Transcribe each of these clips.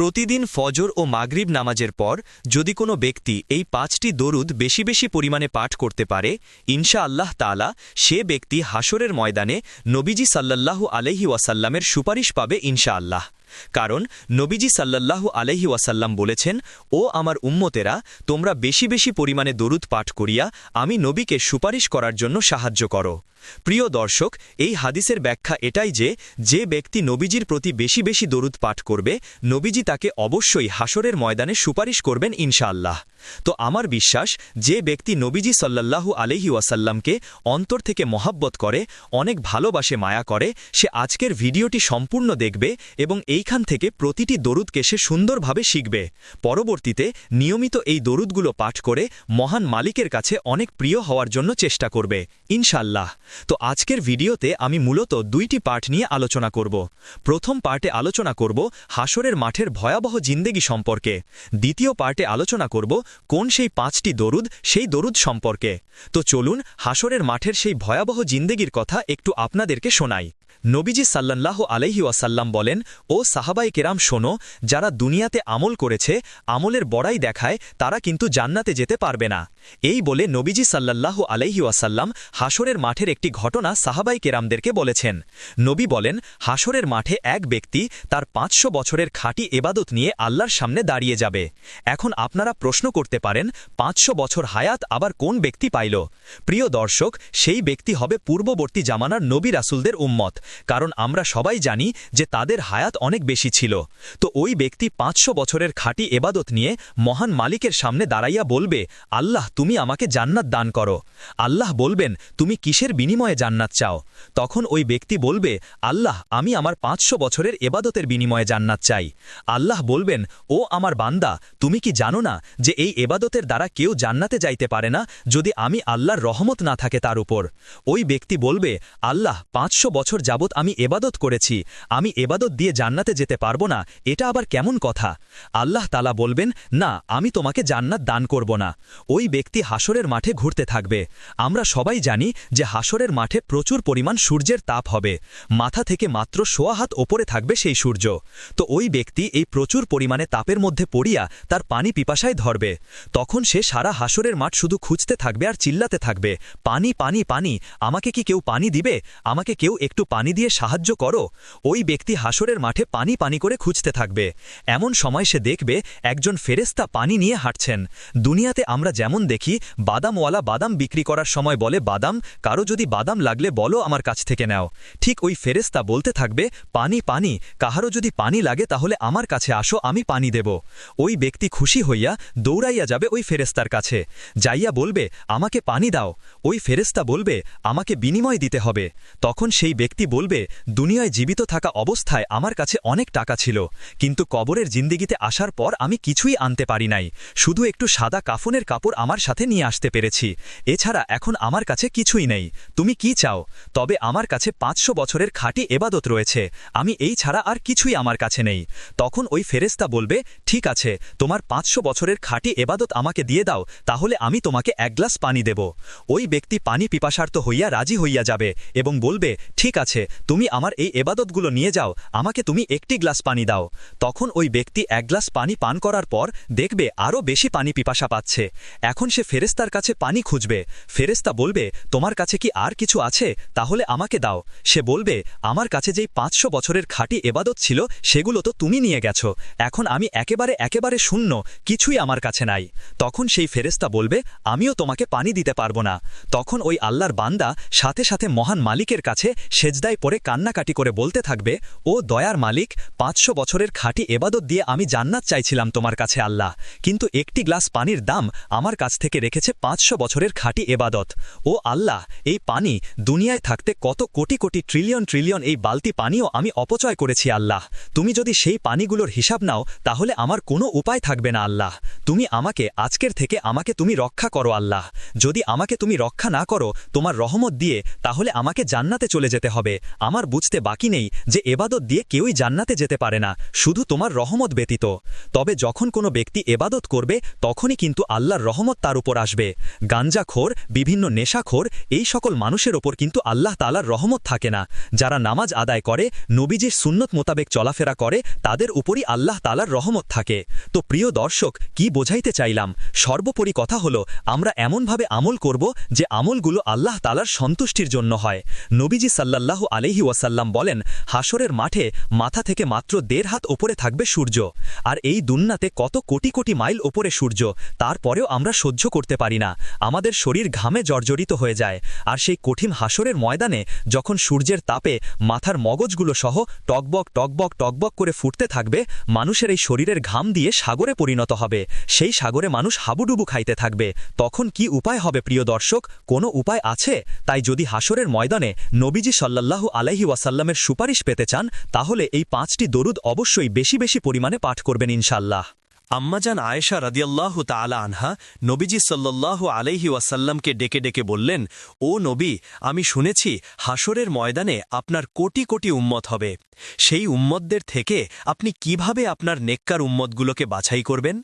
প্রতিদিন ফজর ও মাগরিব নামাজের পর যদি কোনো ব্যক্তি এই পাঁচটি দরুদ বেশি বেশি পরিমাণে পাঠ করতে পারে ইনশা আল্লাহ তালা সে ব্যক্তি হাসরের ময়দানে নবীজি সাল্লাল্লাহু আলহি ওয়াসাল্লামের সুপারিশ পাবে ইনশা আল্লাহ কারণ নবীজি সাল্লাল্লাহু আলহি ওয়াসাল্লাম বলেছেন, ও আমার উম্মতেরা, তোমরা বেশি বেশি পরিমাণে দরুদ পাঠ করিয়া আমি নবীকে সুপারিশ করার জন্য সাহায্য করো। প্রিয় দর্শক, এই হাদিসের ব্যাখ্যা এটাই যে যে ব্যক্তি নবীজির প্রতি বেশি বেশি দরুদ পাঠ করবে, নবীজি তাকে অবশ্যই হাসরের ময়দানে সুপারিশ করবেন ইনশাআল্লাহ। তো আমার বিশ্বাস, যে ব্যক্তি নবীজি সাল্লাল্লাহু আলহি ওয়াসাল্লামকে অন্তর থেকে মহাব্বত করে, অনেক ভালোবাসে, মায়া করে, সে আজকের ভিডিওটি সম্পূর্ণ দেখবে এবং এইখান থেকে প্রতিটি দরুদকে সে সুন্দরভাবে শিখবে। পরবর্তীতে নিয়মিত এই দরুদগুলো পাঠ করে মহান মালিকের কাছে অনেক প্রিয় হওয়ার জন্য চেষ্টা করবে। ইনশাল্লাহ তো আজকের ভিডিওতে আমি মূলত দুইটি পাঠ নিয়ে আলোচনা করব। প্রথম পার্টে আলোচনা করব হাসরের মাঠের ভয়াবহ জিন্দেগি সম্পর্কে। দ্বিতীয় পার্টে আলোচনা করব কোন সেই পাঁচটি দরুদ, সেই দরুদ সম্পর্কে। তো চলুন হাসরের মাঠের সেই ভয়াবহ জিন্দেগির কথা একটু আপনাদেরকে শোনাই। নবীজি সাল্লাহ আলহি ওয়াসাল্লাম বলেন, ও সাহাবাই কেরাম, শোনো, যারা দুনিয়াতে আমল করেছে, আমলের বড়াই দেখায়, তারা কিন্তু জান্নাতে যেতে পারবে না। এই বলে নবীজি আলহি ওয়াসাল্লাম হাসরের মাঠের একটি ঘটনা সাহাবাই কেরামদেরকে বলেছেন। নবী বলেন হাসরের মাঠে এক ব্যক্তি তার পাঁচশো বছরের খাঁটি এবাদত নিয়ে আল্লাহর সামনে দাঁড়িয়ে যাবে। এখন আপনারা প্রশ্ন করতে পারেন, পাঁচশো বছর হায়াত আবার কোন ব্যক্তি পাইল? প্রিয় দর্শক, সেই ব্যক্তি হবে পূর্ববর্তী জামানার নবী রাসুলদের উম্মত, কারণ আমরা সবাই জানি যে তাদের হায়াত অনেক বেশি ছিল। তো ওই ব্যক্তি পাঁচশো বছরের খাঁটি এবাদত নিয়ে মহান মালিকের সামনে দাঁড়াইয়া বলবে, আল্লাহ তুমি আমাকে জান্নাত দান করো। আল্লাহ বলবেন, তুমি কিসের বিনিময়ে জান্নাত চাও? তখন ওই ব্যক্তি বলবে, আল্লাহ, আমি আমার পাঁচশো বছরের এবাদতের বিনিময়ে জান্নাত চাই। আল্লাহ বলবেন, ও আমার বান্দা, তুমি কি জানো না যে এই এবাদতের দ্বারা কেউ জান্নাতে যাইতে পারে না যদি আমি আল্লাহর রহমত না থাকে তার উপর? ওই ব্যক্তি বলবে, আল্লাহ, পাঁচশো বছর যাবৎ আমি এবাদত করেছি, আমি এবাদত দিয়ে জান্নাতে যেতে পারব না, এটা আবার কেমন কথা? আল্লাহ তালা বলবেন, না, আমি তোমাকে জান্নাত দান করব না। ওই ব্যক্তি হাসরের মাঠে ঘুরতে থাকবে। আমরা সবাই জানি যে হাসরের মাঠে প্রচুর পরিমাণ সূর্যের তাপ হবে। মাথা থেকে মাত্র সোয়া হাত ওপরে থাকবে সেই সূর্য। তো ওই ব্যক্তি এই প্রচুর পরিমাণে তাপের মধ্যে পড়িয়া তার পানি পিপাসায় ধরবে। তখন সে সারা হাসরের মাঠ শুধু খুঁজতে থাকবে আর চিল্লাতে থাকবে। পানি পানি পানি, আমাকে কি কেউ পানি দিবে? আমাকে কেউ একটু পানি দিয়ে সাহায্য করো? ওই ব্যক্তি হাসরের মাঠে পানি পানি করে খুঁজতে থাকবে। এমন সময় সে দেখবে একজন ফেরেস্তা পানি নিয়ে হাঁটছেন। দুনিয়াতে আমরা যেমন দেখি, বাদামওয়ালা বাদাম বিক্রি করার সময় বলে, বাদাম, কারও যদি বাদাম লাগলে বলো আমার কাছ থেকে নাও। ঠিক ওই ফেরেস্তা বলতে থাকবে, পানি পানি, কাহারও যদি পানি লাগে তাহলে আমার কাছে আসো, আমি পানি দেব। ওই ব্যক্তি খুশি হইয়া দৌড়াইয়া যাবে ওই ফেরেস্তার কাছে। যাইয়া বলবে, আমাকে পানি দাও। ওই ফেরেস্তা বলবে, আমাকে বিনিময় দিতে হবে। তখন সেই ব্যক্তি বলবে, দুনিয়ায় জীবিত থাকা অবস্থায় আমার কাছে অনেক টাকা ছিল, কিন্তু কবরের জিন্দিগিতে আসার পর আমি কিছুই আনতে পারি নাই। শুধু একটু সাদা কাফনের কাপড় আমার সাথে নিয়ে আসতে পেরেছি। এছাড়া এখন আমার কাছে কিছুই নেই। তুমি কি চাও? তবে আমার কাছে পাঁচশো বছরের খাঁটি এবাদত রয়েছে। আমি এই ছাড়া আর কিছুই আমার কাছে নেই। তখন ওই ফেরেস্তা বলবে, ঠিক আছে, তোমার পাঁচশো বছরের খাঁটি এবাদত আমাকে দিয়ে দাও, তাহলে আমি তোমাকে এক গ্লাস পানি দেব। ওই ব্যক্তি পানি পিপাসার্থ হইয়া রাজি হইয়া যাবে এবং বলবে, ঠিক আছে, তুমি আমার এই এবাদতগুলো নিয়ে যাও, আমাকে তুমি একটি গ্লাস পানি দাও। তখন ওই ব্যক্তি এক গ্লাস পানি পান করার পর দেখবে আরও বেশি পানি পিপাসা পাচ্ছে। এখন সে ফেরেস্তার কাছে পানি খুঁজবে। ফেরেস্তা বলবে, তোমার কাছে কি আর কিছু আছে? তাহলে আমাকে দাও। সে বলবে, আমার কাছে যেই পাঁচশো বছরের খাঁটি এবাদত ছিল, সেগুলো তো তুমি নিয়ে গেছো। এখন আমি একেবারে একেবারে শূন্য, কিছুই আমার কাছে নাই। তখন সেই ফেরেস্তা বলবে, আমিও তোমাকে পানি দিতে পারব না। তখন ওই আল্লাহর বান্দা সাথে সাথে মহান মালিকের কাছে সেজদায় পরে কান্নাকাটি করে বলতে থাকবে, ও দয়ার মালিক, পাঁচশো বছরের খাঁটি এবাদত দিয়ে আমি জান্নাত চাইছিলাম তোমার কাছে আল্লাহ। কিন্তু একটি গ্লাস পানির দাম আমার কাছ থেকে রেখেছে পাঁচশো বছরের খাঁটি এবাদত। ও আল্লাহ, এই পানি দুনিয়ায় থাকতে কত কোটি কোটি ট্রিলিয়ন ট্রিলিয়ন এই বালতি পানিও আমি অপচয় করেছি আল্লাহ। তুমি যদি সেই পানিগুলোর হিসাব নাও, তাহলে আমার কোনো উপায় থাকবে না আল্লাহ। তুমি আমাকে, আজকের থেকে আমাকে তুমি রক্ষা করো আল্লাহ। যদি আমাকে তুমি রক্ষা না করো, তোমার রহমত দিয়ে, তাহলে আমাকে জান্নাতে চলে যেতে হবে। আমার বুঝতে বাকি নেই যে এবাদত দিয়ে কেউই জান্নাতে যেতে পারে না, শুধু তোমার রহমত ব্যতীত। তবে যখন কোনো ব্যক্তি এবাদত করবে, তখনই কিন্তু আল্লাহর রহমত তার উপর আসবে। গাঞ্জাখোর, বিভিন্ন নেশাখোর, এই সকল মানুষের ওপর কিন্তু আল্লাহ তালার রহমত থাকে না। যারা নামাজ আদায় করে, নবীজির সুন্নত মোতাবেক চলাফেরা করে, তাদের উপরই আল্লাহ তালার রহমত থাকে। তো প্রিয় দর্শক, কি বোঝাইতে চাইলাম? সর্বোপরি কথা হলো, আমরা এমনভাবে আমল করব যে আমলগুলো আল্লাহ তালার সন্তুষ্টির জন্য হয়। নবীজি সাল্লাল্লাহু আলহি ওয়াসাল্লাম বলেন হাসরের মাঠে মাথা থেকে মাত্র দেড় হাত ওপরে থাকবে সূর্য। আর এই দুন্নাতে কত কোটি কোটি মাইল ওপরে সূর্য, তারপরেও আমরা সহ্য করতে পারি না। আমাদের শরীর ঘামে জর্জরিত হয়ে যায়। আর সেই কঠিন হাসরের ময়দানে যখন সূর্যের তাপে মাথার মগজগুলো সহ টকবক টকবক টকবক করে ফুটতে থাকবে, মানুষের এই শরীরের ঘাম দিয়ে সাগরে পরিণত হবে। সেই সাগরে মানুষ হাবুডুবু খাইতে থাকবে। তখন কি উপায় হবে প্রিয় দর্শক? কোনো উপায় আছে? তাই যদি হাসরের ময়দানে নবীজি সাল্লাল্লাহু আলাইহি ওয়াসাল্লামের সুপারিশ পেতে চান, তাহলে এই পাঁচটি দরুদ অবশ্যই বেশি বেশি পরিমাণে পাঠ করবেন ইনশাল্লাহ আম্মাজান আয়েশা রাদিয়াল্লাহু তাআলা আনহা নবীজি সাল্লাল্লাহু আলাইহি ওয়াসাল্লামকে ডেকে ডেকে বললেন, ও নবী, আমি শুনেছি হাসরের ময়দানে আপনার কোটি কোটি উম্মত হবে। সেই উম্মতদের থেকে আপনি কীভাবে আপনার নেককার উম্মতগুলোকে বাছাই করবেন?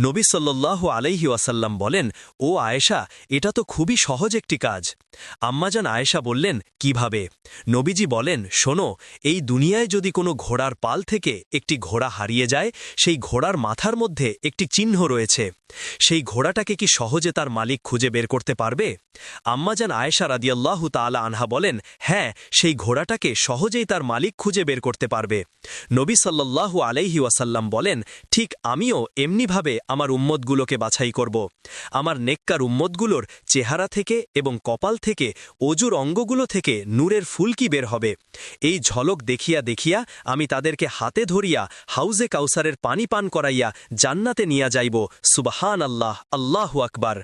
নবী সাল্লাল্লাহু আলাইহি ওয়াসাল্লাম বলেন, ও আয়েশা, এটা তো খুবই সহজ একটি কাজ। আম্মাজান আয়েশা বললেন, কীভাবে? নবীজি বলেন, শোনো, এই দুনিয়ায় যদি কোনো ঘোড়ার পাল থেকে একটি ঘোড়া হারিয়ে যায়, সেই ঘোড়ার মাথার মধ্যে একটি চিহ্ন রয়েছে। সেই ঘোড়াটাকে কি সহজে তার মালিক খুঁজে বের করতে পারবে? আম্মাজান আয়েশা রাদিয়াল্লাহু তাআলা আনহা বলেন হ্যাঁ সেই ঘোড়াটাকে সহজেই তার মালিক খুঁজে বের করতে পারবে। নবী সাল্লাল্লাহু আলাইহি ওয়াসাল্লাম বলেন, ঠিক আমিও এমনিভাবে আমার উম্মতগুলোকে বাছাই করব। আমার নেককার উম্মতগুলোর চেহারা থেকে এবং কপাল থেকে অজুর অঙ্গগুলো থেকে নূরের ফুলকি বের হবে? এই ঝলক দেখিয়া দেখিয়া আমি তাদেরকে হাতে ধরিয়া হাউজে কাউসারের পানি পান করাইয়া জান্নাতে নিয়ে যাইব। সুবাহান আল্লাহ আল্লাহু আকবার।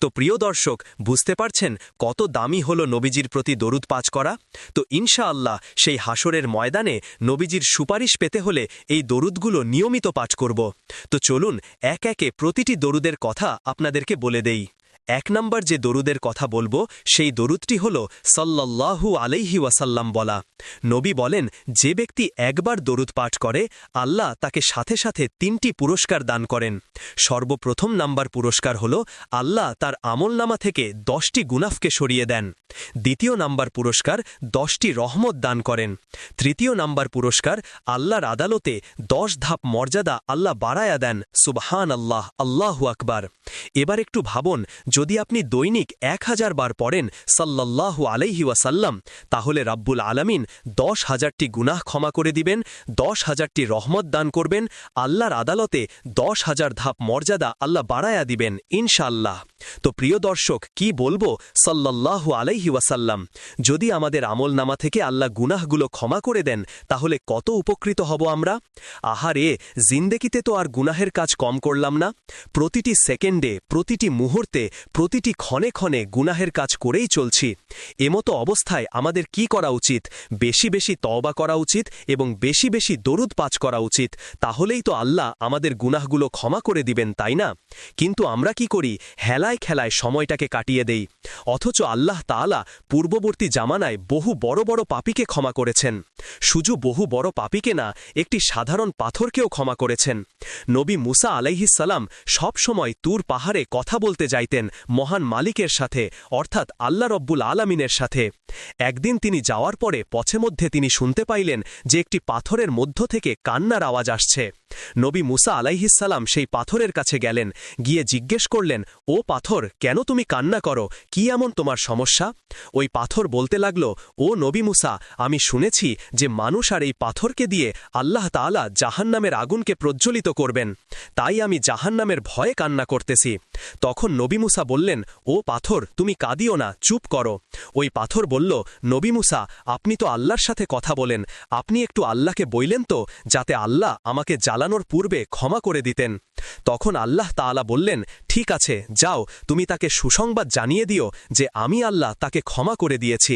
তো প্রিয় দর্শক, বুঝতে পারছেন কত দামি হল নবীজির প্রতি দরুদ পাচ করা? তো ইনশা আল্লাহ সেই হাসরের ময়দানে নবীজির সুপারিশ পেতে হলে এই দরুদগুলো নিয়মিত পাঠ করব। তো চলুন এক একে প্রতিটি দরুদের কথা আপনাদেরকে বলে দেই। এক নম্বর যে দরুদের কথা বলব, সেই দরুদটি হল সাল্লাল্লাহু আলাইহি ওয়াসাল্লাম বলা। নবী বলেন, যে ব্যক্তি একবার দরুদ পাঠ করে, আল্লাহ তাকে সাথে সাথে তিনটি পুরস্কার দান করেন। সর্বপ্রথম নাম্বার পুরস্কার হল, আল্লাহ তার আমলনামা থেকে দশটি গুনাফকে সরিয়ে দেন। দ্বিতীয় নাম্বার পুরস্কার, দশটি রহমত দান করেন। তৃতীয় নাম্বার পুরস্কার, আল্লাহর আদালতে দশ ধাপ মর্যাদা আল্লাহ বাড়ায়া দেন। সুবহান আল্লাহ আল্লাহু আকবার। এবার একটু ভাবন যদি আপনি দৈনিক এক হাজার বার পড়েন সাল্লাল্লাহু আলাইহি ওয়াসাল্লাম, তাহলে রাব্বুল আলামিন দশ হাজারটি গুনাহ ক্ষমা করে দিবেন, দশ হাজারটি রহমত দান করবেন, আল্লাহর আদালতে দশ হাজার ধাপ মর্যাদা আল্লাহ বাড়ায়া দিবেন ইনশাল্লাহ তো প্রিয় দর্শক, কি বলব? সাল্লাল্লাহু আলাইহি ওয়াসাল্লাম, যদি আমাদের আমল নামা থেকে আল্লাহ গুনাহগুলো ক্ষমা করে দেন, তাহলে কত উপকৃত হব আমরা? আহারে জিন্দেকিতে তো আর গুনাহের কাজ কম করলাম না। প্রতিটি সেকেন্ডে, প্রতিটি মুহূর্তে প্রতিটি ক্ষণে ক্ষণে গুনাহের কাজ করেই চলছি। এমতো অবস্থায় আমাদের কি করা উচিত? বেশি বেশি তওবা করা উচিত এবং বেশি বেশি দরুদ পাচ করা উচিত। তাহলেই তো আল্লাহ আমাদের গুনাহগুলো ক্ষমা করে দিবেন, তাই না? কিন্তু আমরা কি করি? হেলায় খেলায় সময়টাকে কাটিয়ে দেই। অথচ আল্লাহ তাআলা পূর্ববর্তী জামানায় বহু বড় বড় পাপীকে ক্ষমা করেছেন। শুধু বহু বড় পাপীকে না, একটি সাধারণ পাথরকেও ক্ষমা করেছেন। নবী মুসা আলাইহিসাল্লাম সবসময় তুর পাহাড়ে কথা বলতে যাইতেন মহান মালিকের সাথে, অর্থাৎ আল্লাহ রব্বুল আলামিনের সাথে। একদিন তিনি যাওয়ার পরে পছে মধ্যে তিনি শুনতে পাইলেন যে একটি পাথরের মধ্য থেকে কান্নার আওয়াজ আসছে। নবী মুসা আলাইহিসাল্লাম সেই পাথরের কাছে গেলেন, গিয়ে জিজ্ঞেস করলেন, ও পাথর, কেন তুমি কান্না করো? কি এমন তোমার সমস্যা? ওই পাথর বলতে লাগল, ও নবী মুসা, আমি শুনেছি যে মানুষ আর এই পাথরকে দিয়ে আল্লাহ তাআলা জাহান্নামের আগুনকে প্রজ্বলিত করবেন। তাই আমি জাহান্নামের ভয়ে কান্না করতেছি। তখন নবী মুসা বললেন, ও পাথর, তুমি কাঁদিও না, চুপ করো। ওই পাথর বলল, নবী মুসা, আপনি তো আল্লাহর সাথে কথা বলেন, আপনি একটু আল্লাহকে বইলেন তো, যাতে আল্লাহ আমাকে জ্বালানোর পূর্বে ক্ষমা করে দিতেন। তখন আল্লাহ তালা বললেন, ঠিক আছে, যাও, তুমি তাকে সুসংবাদ জানিয়ে দিও যে আমি আল্লাহ তাকে ক্ষমা করে দিয়েছি।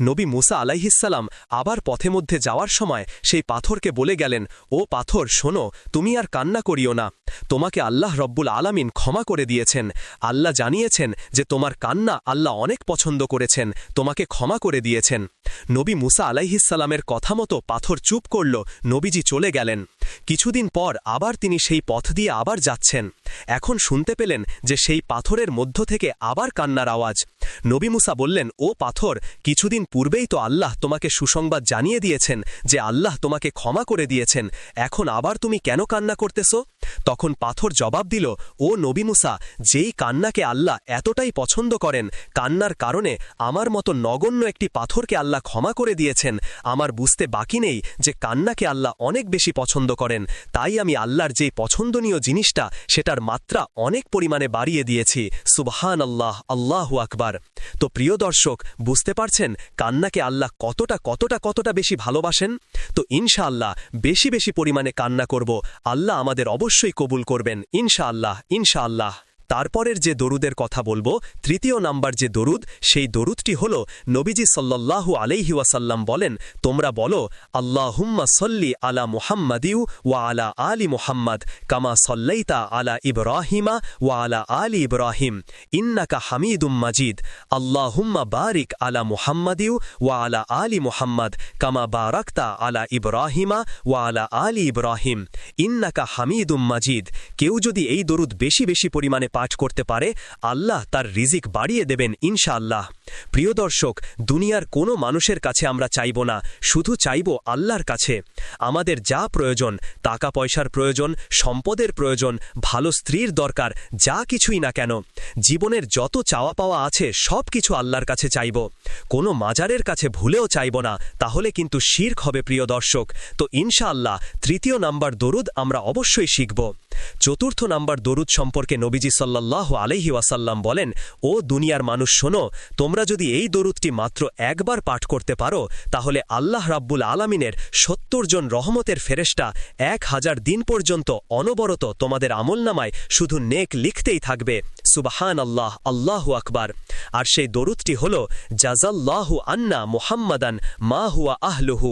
নবী মুসা আলাইহিসাল্লাম আবার পথে মধ্যে যাওয়ার সময় সেই পাথরকে বলে গেলেন, ও পাথর, শোনো, তুমি আর কান্না করিও না। তোমাকে আল্লাহ রব্বুল আলামিন ক্ষমা করে দিয়েছেন। আল্লাহ জানিয়েছেন যে তোমার কান্না আল্লাহ অনেক পছন্দ করেছেন, তোমাকে ক্ষমা করে দিয়েছেন। নবী মুসা আলাইহিসাল্লামের কথা মতো পাথর চুপ করল, নবীজি চলে গেলেন। কিছুদিন পর আবার তিনি সেই পথ দিয়ে আবার যাচ্ছেন। এখন শুনতে পেলেন যে সেই পাথরের মধ্য থেকে আবার কান্নার আওয়াজ। নবী মুসা বললেন, ও পাথর কিছুদিন পূর্বেই তো আল্লাহ তোমাকে সুসংবাদ জানিয়ে দিয়েছেন যে আল্লাহ তোমাকে ক্ষমা করে দিয়েছেন। এখন আবার তুমি কেন কান্না করতেছ? তখন পাথর জবাব দিল, ও নবী মুসা, যেই কান্নাকে আল্লাহ এতটাই পছন্দ করেন, কান্নার কারণে আমার মতো নগণ্য একটি পাথরকে আল্লাহ ক্ষমা করে দিয়েছেন। আমার বুঝতে বাকি নেই যে কান্নাকে আল্লাহ অনেক বেশি পছন্দ করেন। তাই আমি আল্লাহর যেই পছন্দনীয় জিনিসটা, সেটার মাত্রা অনেক পরিমাণে বাড়িয়ে দিয়েছি। সুবহান আল্লাহ আল্লাহু আকবার। তো প্রিয় দর্শক, বুঝতে পারছেন? কান্নাকে আল্লাহ কতটা কতটা কতটা বেশি ভালোবাসেন? তো ইনশাআল্লাহ বেশি বেশি পরিমাণে কান্না করব। আল্লাহ আমাদের অবশ্যই কবুল করবেন। ইনশাআল্লাহ ইনশাআল্লাহ। তারপরের যে দরুদের কথা বলব, তৃতীয় নাম্বার যে দরুদ, সেই দরুদটি হল নবীজি সাল্লাল্লাহু আলাইহি ওয়াসাল্লাম বলেন, তোমরা বলো, আল্লাহুম্মা সল্লি আলা মুহাম্মাদিউ ওয়া আলা আলি মুহাম্মদ, কামা সল্লাইতা আলা ইব্রাহিমা ওয়া আলা আলি ইব্রাহিম, ইন্নাকা হামিদুম মাজিদ, আল্লাহুম্মা বারিক আলা মুহাম্মাদিউ ওয়া আলা আলি মুহাম্মদ, কামা বারাকতা আলা ইব্রাহিমা ওয়া আলা আলি ইব্রাহিম, ইন্নাকা হামিদুম মাজিদ। কেউ যদি এই দরুদ বেশি বেশি পরিমাণে পাঠ করতে পারে, আল্লাহ তার রিজিক বাড়িয়ে দেবেন ইনশাআল্লাহ। প্রিয় দর্শক, দুনিয়ার কোনো মানুষের কাছে আমরা চাইব না, শুধু চাইব আল্লাহর কাছে। আমাদের যা প্রয়োজন টাকা পয়সার প্রয়োজন, সম্পদের প্রয়োজন, ভালো স্ত্রীর দরকার, যা কিছুই না কেন। জীবনের যত চাওয়া পাওয়া আছে, সব কিছু আল্লাহর কাছে চাইব। কোনো মাজারের কাছে ভুলেও চাইব না, তাহলে কিন্তু শির্ক হবে, প্রিয় দর্শক। তো ইনশাআল্লাহ, তৃতীয় নাম্বার দরুদ আমরা অবশ্যই শিখব। চতুর্থ নাম্বার দরুদ সম্পর্কে নবীজি সাল্লাহ আলহি ওয়াসাল্লাম বলেন, ও দুনিয়ার মানুষ, শোনো, তোমরা যদি এই দরুদটি মাত্র একবার পাঠ করতে পারো, তাহলে আল্লাহ রাব্বুল আলামিনের সত্তর জন রহমতের ফেরেস্টা এক হাজার দিন পর্যন্ত অনবরত তোমাদের আমলনামায় শুধু নেক লিখতেই থাকবে। সুবাহান আল্লাহ আল্লাহু আকবার। আর সেই দরুদটি হল জাজাল্লাহু আন্না মুহাম্মাদান মা হুয়া আহলুহু।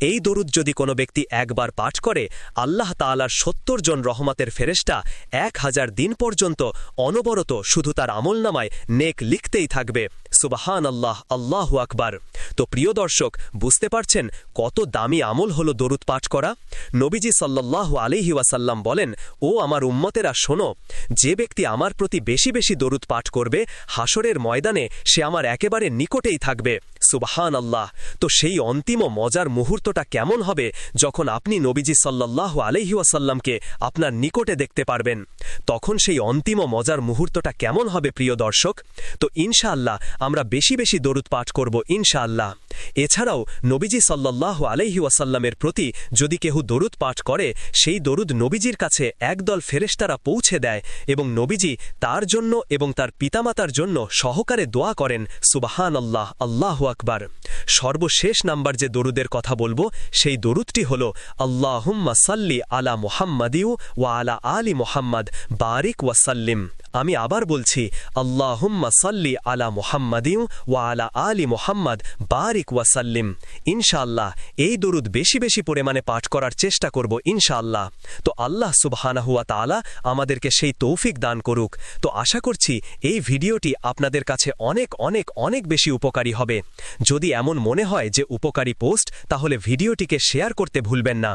এই দরুদ যদি কোনো ব্যক্তি একবার পাঠ করে, আল্লাহ তালার সত্তর জন রহমতের ফেরেস্টা এক হাজার দিন পর্যন্ত অনবরত শুধু তার আমলনামায় নেক লিখতেই থাকবে। সুবাহান আল্লাহ আল্লাহু আকবার। তো প্রিয় দর্শক, বুঝতে পারছেন কত দামি আমল হলো দরুদ পাঠ করা? নবীজি সাল্লাহ আলিহি ওয়াসাল্লাম বলেন, ও আমার উম্মতেরা, শোনো, যে ব্যক্তি আমার প্রতি বেশি বেশি দরুদ পাঠ করবে হাসরের ময়দানে সে আমার একেবারে নিকটেই থাকবে। সুবাহান আল্লাহ তো সেই অন্তিম মজার মুহূর্তটা কেমন হবে যখন আপনি নবীজি সাল্লাহ আলহিউসাল্লামকে আপনার নিকটে দেখতে পারবেন? তখন সেই অন্তিম মজার মুহূর্তটা কেমন হবে প্রিয় দর্শক? তো ইনশাআল্লাহ আমরা বেশি বেশি দরুদ পাঠ করব ইনশাআল্লাহ। এছাড়াও নবীজি সাল্লাহ আলহি ওয়াসাল্লামের প্রতি যদি কেহ দরুদ পাঠ করে, সেই দরুদ নবীজির কাছে একদল ফেরেশতারা পৌঁছে দেয় এবং নবীজি তার জন্য এবং তার পিতামাতার জন্য সহকারে দোয়া করেন সুবাহান আল্লাহ আল্লাহ আকবার। সর্বশেষ নাম্বার যে দরুদের কথা বলব, সেই দরুদটি হল, আল্লাহুম্মা সাল্লি আলা মুহাম্মাদিউ ওয়া আলা আলী মোহাম্মদ, বারিক ওয়াসাল্লিম আমি আবার বলছি, আল্লাহুম্মা সাল্লি আলা মুহাম্মাদিউ ওয়া আলা আলী মোহাম্মদ, বারিক ওয়াসাল্লিম। ইনশাআল্লাহ, এই দরুদ বেশি বেশি পরিমাণে পাঠ করার চেষ্টা করব ইনশাআল্লাহ। তো আল্লাহ সুবহানাহুয়া তালা আমাদেরকে সেই তৌফিক দান করুক। তো আশা করছি এই ভিডিওটি আপনাদের কাছে অনেক অনেক অনেক বেশি উপকারী হবে। যদি এমন মনে হয় যে উপকারী পোস্ট, তাহলে ভিডিওটিকে শেয়ার করতে ভুলবেন না।